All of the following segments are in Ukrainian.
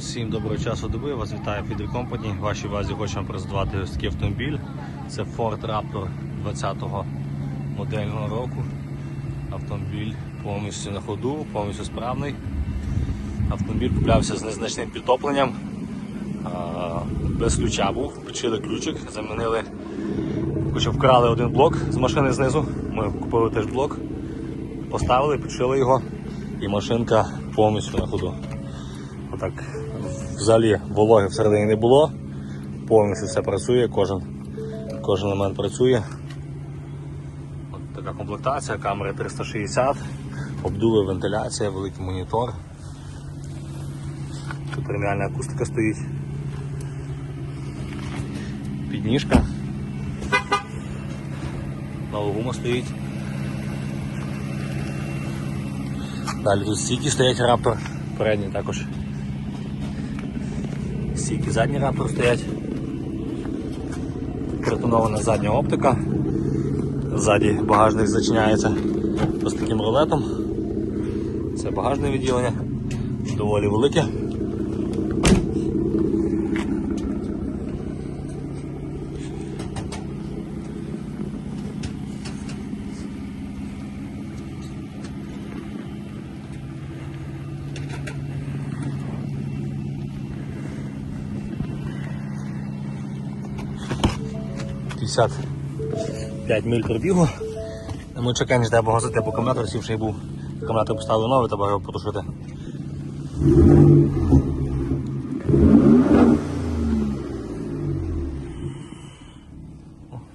Всім доброго часу доби, вас вітає Фідер Company. Вашій увазі хочемо презентувати ось такий автомобіль. Це Ford Raptor 20-го модельного року. Автомобіль повністю на ходу, повністю справний. Автомобіль куплявся з незначним підтопленням. Без ключа був, включили ключик, замінили, хоча вкрали один блок з машини знизу. Ми купили теж блок, поставили, підшили його і машинка повністю на ходу. Отак, взагалі вологи всередині не було, повністю все працює, кожен, кожен елемент працює. От така комплектація, камери 360, обдуви, вентиляція, великий монітор. Тут преміальна акустика стоїть. Підніжка. Нова гума стоїть. Далі тут стійки стоять раптор, передні також. Стійки задні раптор стоять. Картонована задня оптика. Ззаді багажник зачиняється ось таким рулетом. Це багажне відділення, доволі велике. П'ятдесят 5 миль пробігу. Ми чекаємо, що треба газити по акумулятор, сівший був. Акумулятор поставили новий, треба його потушити.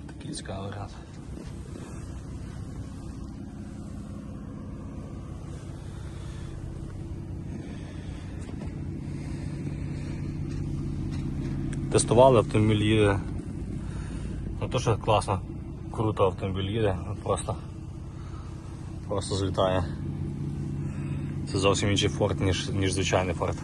Такий цікавий варіант. Тестували автомобіль. Ну то що класно, круто автомобіль їде, просто, просто злітає. Це зовсім інший форт, ніж, ніж звичайний форт.